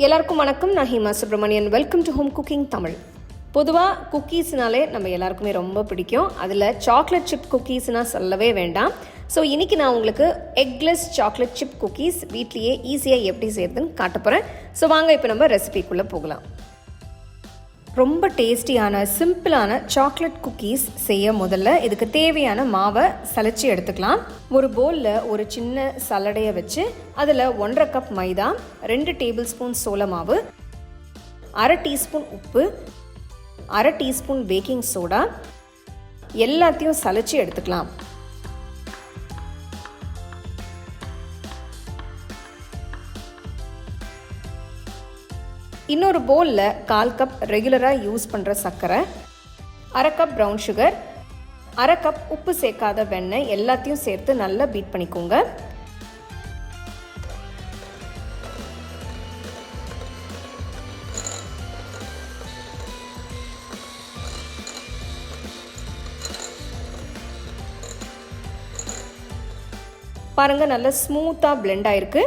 எல்லாருக்கும் வணக்கம். நான் Hema Subramanian welcome to home cooking Tamil பொதுவாக குக்கீஸ்னாலே நம்ம எல்லாருக்குமே ரொம்ப பிடிக்கும். அதில் சாக்லேட் சிப் குக்கீஸ்னால் சொல்லவே வேண்டாம். ஸோ இன்றைக்கி நான் உங்களுக்கு எக்லெஸ் சாக்லேட் சிப் குக்கீஸ் வீட்லேயே ஈஸியாக எப்படி செய்யறதுன்னு காட்ட போகிறேன் ஸோ வாங்க இப்போ நம்ம ரெசிபிக்குள்ளே போகலாம். ரொம்ப டேஸ்டியான சிம்பிளான சாக்லேட் குக்கீஸ் செய்ய முதல்ல இதுக்கு தேவையான மாவை சலைச்சி எடுத்துக்கலாம். ஒரு போலில் ஒரு சின்ன சல்லடையை வச்சு அதில் ஒன்றரை கப் மைதா ரெண்டு டேபிள் ஸ்பூன் சோள மாவு அரை டீஸ்பூன் உப்பு அரை டீஸ்பூன் பேக்கிங் சோடா எல்லாத்தையும் சலைச்சி எடுத்துக்கலாம். இன்னொரு பவுலில் கால் கப் ரெகுலராக யூஸ் பண்ணுற சர்க்கரை அரை கப் ப்ரௌன் சுகர் அரை கப் உப்பு சேர்க்காத வெண்ணெய் எல்லாத்தையும் சேர்த்து நல்லா பீட் பண்ணிக்கோங்க. பாருங்கள் நல்லா ஸ்மூத்தாக பிளெண்ட் ஆயிருக்கு.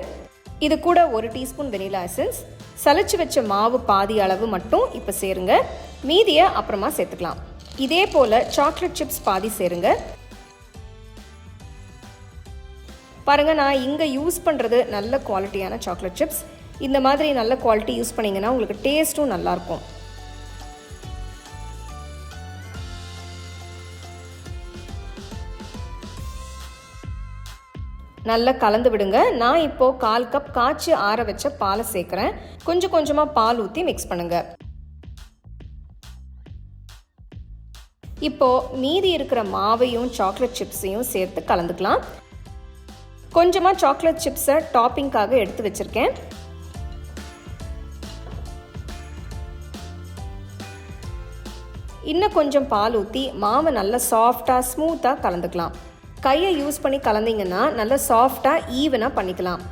இது கூட ஒரு டீஸ்பூன் வெனிலா எசன்ஸ் சலிச்சு வச்ச மாவு பாதி அளவு மட்டும் இப்போ சேருங்க. மீதியை அப்புறமா சேர்த்துக்கலாம். இதே போல் சாக்லேட் சிப்ஸ் பாதி சேருங்க. பாருங்கள் நான் இங்கே யூஸ் பண்ணுறது நல்ல குவாலிட்டியான சாக்லேட் சிப்ஸ் இந்த மாதிரி நல்ல குவாலிட்டி யூஸ் பண்ணிங்கன்னா உங்களுக்கு டேஸ்ட்டும் நல்லாயிருக்கும் நல்லா கலந்து விடுங்க. நான் இப்போது கால் கப் காய்ச்சி ஆற வச்ச பாலை சேர்க்குறேன். கொஞ்சம் கொஞ்சமாக பால் ஊற்றி மிக்ஸ் பண்ணுங்க. இப்போது மீதி இருக்கிற மாவையும் சாக்லேட் சிப்ஸையும் சேர்த்து கலந்துக்கலாம். கொஞ்சமாக சாக்லேட் சிப்ஸை டாப்பிங்காக எடுத்து வச்சுருக்கேன். இன்னும் கொஞ்சம் பால் ஊற்றி மாவை நல்லா சாஃப்டாக ஸ்மூத்தாக கலந்துக்கலாம். கையை யூஸ் பண்ணி கலந்தீங்கன்னா நல்லா சாஃப்டாக ஈவனாக பண்ணிக்கலாம்.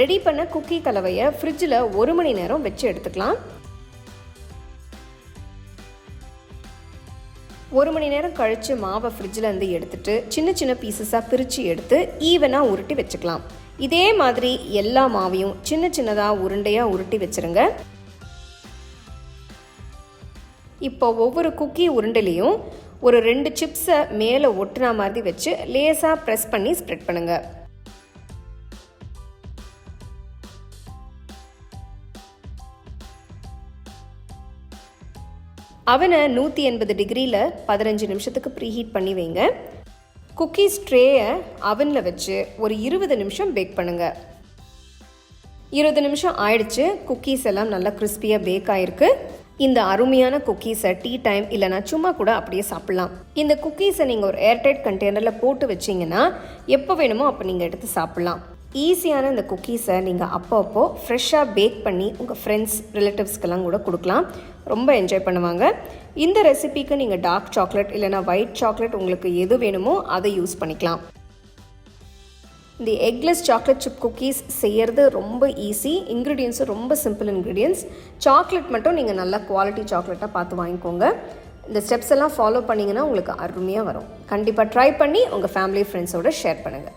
ரெடி பண்ண குக்கி கலவையை ஃப்ரிட்ஜில் ஒரு மணி நேரம் வச்சு எடுத்துக்கலாம். ஒரு மணி நேரம் கழித்து மாவை ஃப்ரிட்ஜிலேருந்து எடுத்துட்டு சின்ன சின்ன பீசஸாக பிரித்து எடுத்து ஈவனாக உருட்டி வச்சுக்கலாம். இதே மாதிரி எல்லா மாவையும் சின்ன சின்னதாக உருண்டையாக உருட்டி வச்சுருங்க. இப்போ ஒவ்வொரு குக்கி உருண்டிலையும் ஒரு ரெண்டு சிப்ஸை மேலே ஒட்டுனா மாதிரி வச்சு லேசாக ப்ரெஸ் பண்ணி ஸ்ப்ரெட் பண்ணுங்கள் அவனை நூற்றி எண்பது டிகிரியில் பதினஞ்சு நிமிஷத்துக்கு ப்ரீஹீட் பண்ணி வைங்க. குக்கீஸ் ட்ரேயை அவனில் வச்சு ஒரு இருபது நிமிஷம் பேக் பண்ணுங்கள் இருபது நிமிஷம் ஆயிடுச்சு குக்கீஸ் எல்லாம் நல்லா கிறிஸ்பியாக பேக் ஆகிருக்கு இந்த அருமையான குக்கீஸை டீ டைம் இல்லைனா சும்மா கூட அப்படியே சாப்பிட்லாம். இந்த குக்கீஸை நீங்கள் ஒரு ஏர்டைட் கண்டெய்னரில் போட்டு வச்சிங்கன்னா எப்போ வேணுமோ அப்போ நீங்கள் எடுத்து சாப்பிட்லாம். ஈஸியான இந்த குக்கீஸை நீங்கள் அப்போ அப்போ ஃப்ரெஷ்ஷாக பேக் பண்ணி உங்கள் ஃப்ரெண்ட்ஸ் ரிலேட்டிவ்ஸ்க்கெல்லாம் கூட கொடுக்கலாம். ரொம்ப என்ஜாய் பண்ணுவாங்க. இந்த ரெசிபிக்கு நீங்கள் டார்க் சாக்லேட் இல்லைனா ஒயிட் சாக்லேட் உங்களுக்கு எது வேணுமோ அதை யூஸ் பண்ணிக்கலாம். இந்த எக்லெஸ் சாக்லேட் சிப் குக்கீஸ் செய்கிறது ரொம்ப ஈஸி இன்க்ரீடியன்ஸும் ரொம்ப சிம்பிள் இன்க்ரீடியன்ஸ் சாக்லேட் மட்டும் நீங்கள் நல்லா குவாலிட்டி சாக்லேட்டாக பார்த்து வாங்கிக்கோங்க. இந்த ஸ்டெப்ஸ் எல்லாம் ஃபாலோ பண்ணிங்கன்னா உங்களுக்கு அருமையாக வரும். கண்டிப்பாக ட்ரை பண்ணி உங்கள் ஃபேமிலி ஃப்ரெண்ட்ஸோடு ஷேர் பண்ணுங்கள்